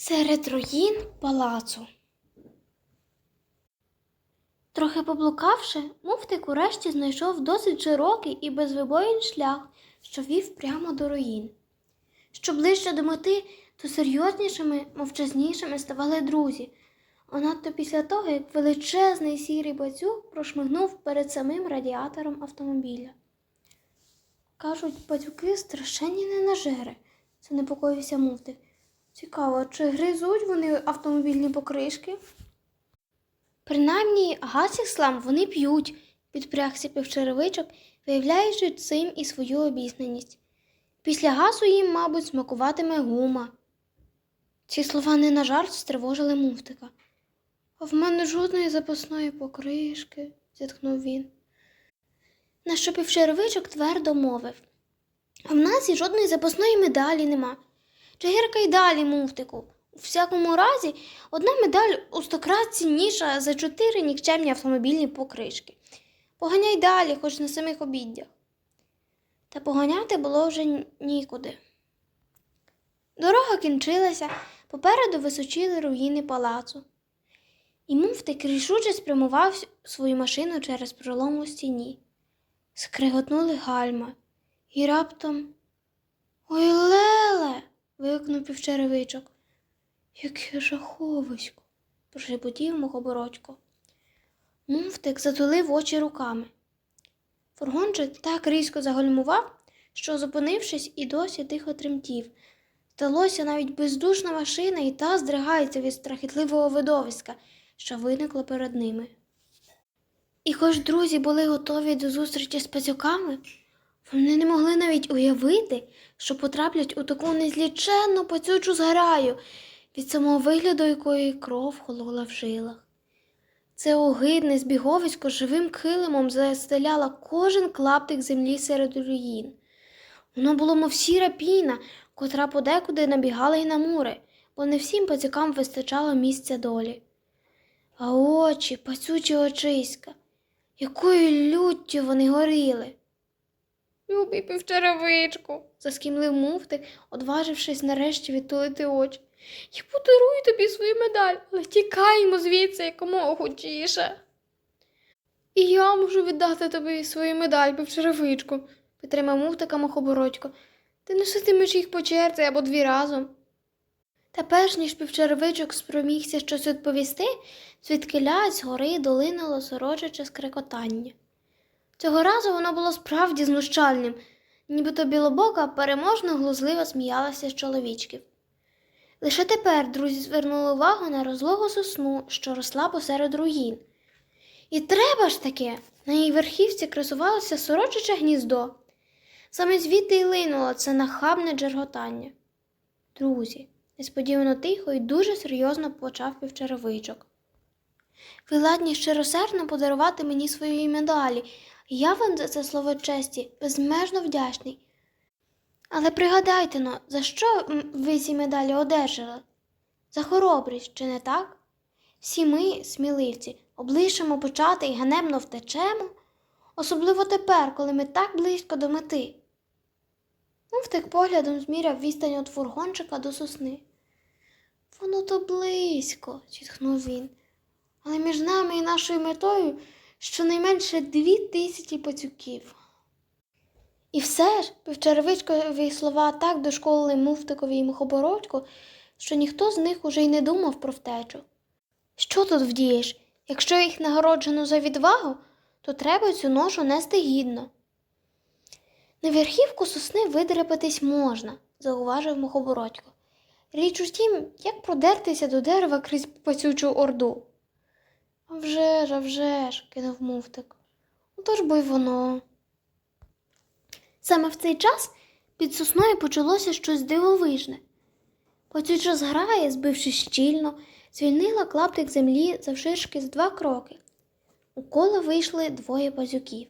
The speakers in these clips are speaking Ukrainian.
Серед руїн палацу. Трохи поблукавши, муфтик урешті знайшов досить широкий і безвибоїн шлях, що вів прямо до руїн. Що ближче до мети, то серйознішими, мовчазнішими ставали друзі, а надто після того, як величезний сірий бацюк прошмигнув перед самим радіатором автомобіля. Кажуть, бацюки страшенні ненажери, занепокоївся муфтик. Цікаво, чи гризуть вони автомобільні покришки? Принаймні, газ і слам вони п'ють, підпрягся півчеревичок, виявляючи цим і свою обізнаність. Після газу їм, мабуть, смакуватиме гума. Ці слова не на жарт стривожили муфтика. А в мене жодної запасної покришки, зітхнув він. На що півчеревичок твердо мовив. А в нас і жодної запасної медалі нема. Чигирка й далі, муфтику. У всякому разі, одна медаль у сто крат цінніша за чотири нікчемні автомобільні покришки. Поганяй далі, хоч на самих обіддях. Та поганяти було вже нікуди. Дорога кінчилася, попереду височили руїни палацу. І муфтик рішуче спрямував свою машину через пролом у стіні. Скриготнули гальма, і раптом. Ой, Леле. Вигукнув півчеревичок. Яке жаховисько, прошепотів мухобородько. Муфтик затулив очі руками. Фургончик так різко загальмував, що, зупинившись, і досі тихо тремтів. Здалося, навіть бездушна машина і та здригається від страхітливого видовиська, що виникло перед ними. І хоч друзі були готові до зустрічі з пацюками, вони не могли навіть уявити, що потраплять у таку незліченну пацючу зграю, від самого вигляду якої кров холола в жилах. Це огидне збіговисько живим килимом застеляло кожен клаптик землі серед руїн. Воно було мов сіра піна, котра подекуди набігала й на мури, бо не всім пацюкам вистачало місця долі. А очі, пацючі очиська, якою люттю вони горіли. Любий півчеревичку, заскімлив муфтик, одважившись нарешті відтулити очі. Я подарую тобі свою медаль, але тікаймо звідси якомога хутіше. І я можу віддати тобі свою медаль, півчеревичку, підтримав муфтика мохобородько. Ти носитимеш їх по черзі або дві разом. Та перш ніж півчеревичок спромігся щось відповісти, звідкиля з гори долинуло сорочаче скрикотання. Цього разу воно було справді знущальним, нібито білобока переможно глузливо сміялася з чоловічків. Лише тепер друзі звернули увагу на розлогу сосну, що росла посеред руїн. І треба ж таке, на її верхівці красувалося сорочиче гніздо. Саме звідти й линуло це нахабне джерготання. Друзі, несподівано тихо і дуже серйозно почав півчеревичок. Ви ладні щиросердно подарувати мені свої медалі, я вам за це слово честі безмежно вдячний. Але пригадайте но, за що ви ці медалі одержали? За хоробрість, чи не так? Всі ми, сміливці, облишимо почати і ганебно втечемо, особливо тепер, коли ми так близько до мети. Муфтик поглядом зміряв відстань від фургончика до сосни. Воно то близько, зітхнув він, але між нами і нашою метою щонайменше дві тисячі пацюків. І все ж півчеревичкові слова так дошколили муфтикові й мухобородьку, що ніхто з них уже й не думав про втечу. Що тут вдієш? Якщо їх нагороджено за відвагу, то треба цю ношу нести гідно. На верхівку сосни видрепатись можна, зауважив мухобородько. Річ у тім, як продертися до дерева крізь пацючу орду. «А вже ж, а вже ж, кинув муфтик. Отож бо й воно. Саме в цей час під сосною почалося щось дивовижне. Пацюча зграя, збившись щільно, звільнила клаптик землі завширшки з два кроки. У коло вийшли двоє пазюків.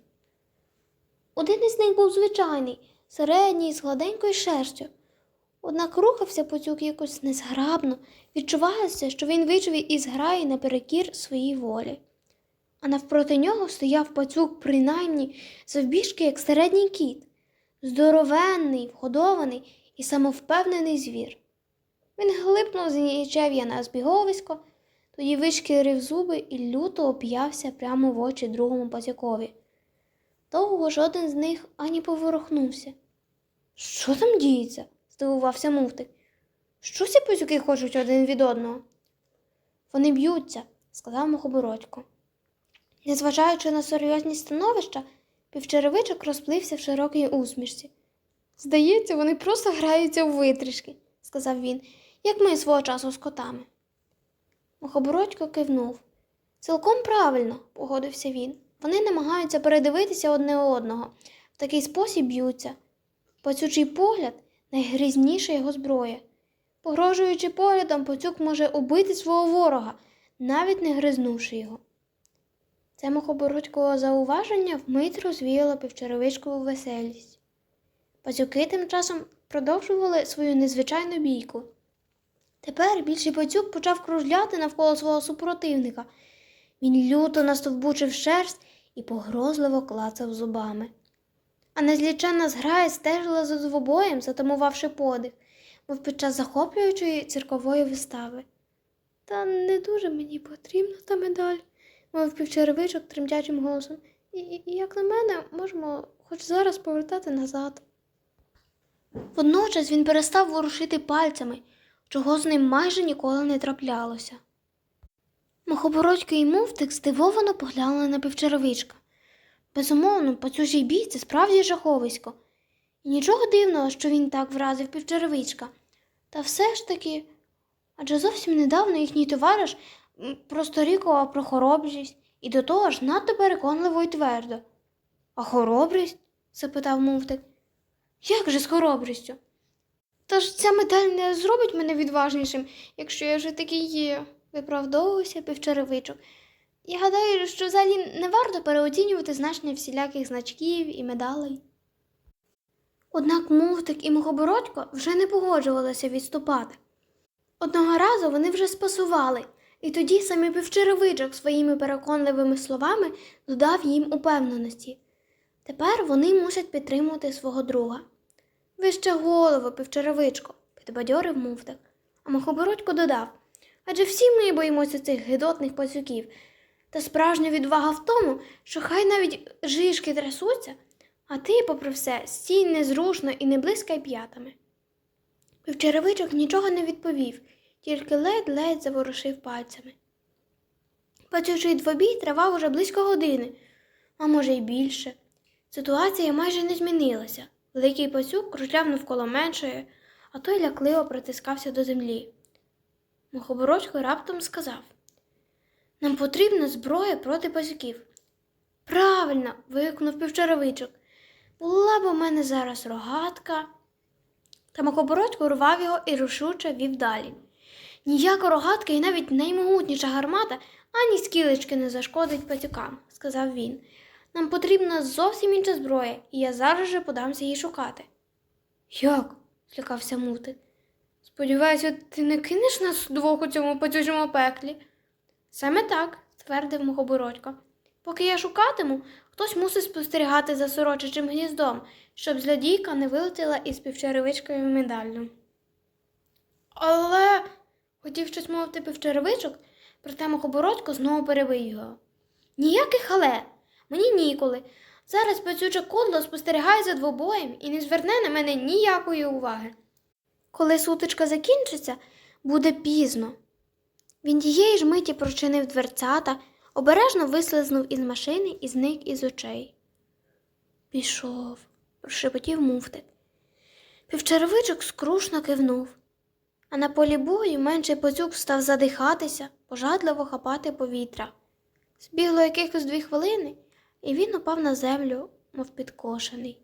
Один із них був звичайний, середній, з гладенькою шерстю. Однак рухався пацюк якось незграбно, відчувалося, що він вийшов із граї наперекір своїй волі. А навпроти нього стояв пацюк, принаймні, завбіжки, як середній кіт, здоровенний, вгодований і самовпевнений звір. Він глипнув з нічев'я на збіговисько, тоді вишкірив зуби і люто оп'явся прямо в очі другому пацюкові. Довго жоден з них ані поворухнувся. Що там діється? Здивувався муфтик. Що ці пацюки хочуть один від одного? Вони б'ються, сказав Мухобородько. Незважаючи на серйозність становища, півчеревичок розплився в широкій усмішці. Здається, вони просто граються у витрішки, сказав він, як ми свого часу з котами. Мухобородько кивнув. Цілком правильно, погодився він. Вони намагаються передивитися одне одного, в такий спосіб б'ються. Пацючий погляд найгрізніша його зброя. Погрожуючи поглядом, пацюк може убити свого ворога, навіть не гризнувши його. Це мухобородькове зауваження вмить розвіяло півчеревичкову веселість. Пацюки тим часом продовжували свою незвичайну бійку. Тепер більший пацюк почав кружляти навколо свого супротивника. Він люто настовбучив шерсть і погрозливо клацав зубами. А незліченна зграя стежила за двобоєм, затамувавши подих, мов під час захоплюючої циркової вистави. Та не дуже мені потрібна та медаль, мов півчеревичок тремтячим голосом. І, і, як на мене, можемо хоч зараз повертати назад. Водночас він перестав ворушити пальцями, чого з ним майже ніколи не траплялося. Мохобородько і муфтик здивовано поглянули на півчеревичка. Безумовно, пацюжий бій це справді жаховисько. І нічого дивного, що він так вразив півчеревичка. Та все ж таки, адже зовсім недавно їхній товариш просторікував про хоробрість і до того ж надто переконливо і твердо. А хоробрість? запитав муфтик. Як же з хоробрістю? Та ж ця медаль не зробить мене відважнішим, якщо я вже такий є, виправдовувався півчеревичок. Я гадаю, що взагалі не варто переоцінювати значення всіляких значків і медалей. Однак муфтик і мухобородько вже не погоджувалися відступати. Одного разу вони вже спасували, і тоді самі півчеревичок своїми переконливими словами додав їм упевненості. Тепер вони мусять підтримувати свого друга. Вище голову, півчеревичко, підбадьорив муфтик, а мухобородько додав. Адже всі ми боїмося цих гидотних пацюків. Та справжня відвага в тому, що хай навіть жишки трясуться, а ти, попри все, стій незрушно і не блискай п'ятами. Півчеревичок нічого не відповів, тільки ледь-ледь заворушив пальцями. Пацючий двобій тривав уже близько години, а може й більше. Ситуація майже не змінилася. Великий пацюк кружляв навколо меншої, а той лякливо притискався до землі. Мухобородько раптом сказав Нам потрібна зброя проти пацюків. Правильно. вигукнув півчаровичок. Була б у мене зараз рогатка. Та Мухобородько рвав його і рушуче вів далі. Ніяка рогатка і навіть наймогутніша гармата ані скілечки не зашкодить пацюкам, сказав він. Нам потрібна зовсім інша зброя, і я зараз же подамся її шукати. Як? злякався мутик. Сподіваюся, ти не кинеш нас двох у цьому пацючому пеклі. Саме так, ствердив Мухобородько. Поки я шукатиму, хтось мусить спостерігати за сорочичим гніздом, щоб злодійка не вилетіла із півчеревичкою медаллю. Але, хотів щось мовити півчеревичок, проте Мухобородько знову перебив його. Ніяких але, мені ніколи. Зараз пацюче кодло спостерігає за двобоєм і не зверне на мене ніякої уваги. Коли сутичка закінчиться, буде пізно. Він тієї ж миті прочинив дверцята, обережно вислизнув із машини і зник із очей. Пішов, прошепотів муфтик. Півчеревичок скрушно кивнув, а на полі бою менший пацюк став задихатися, пожадливо хапати повітря. Збігло якихось дві хвилини, і він упав на землю, мов підкошений.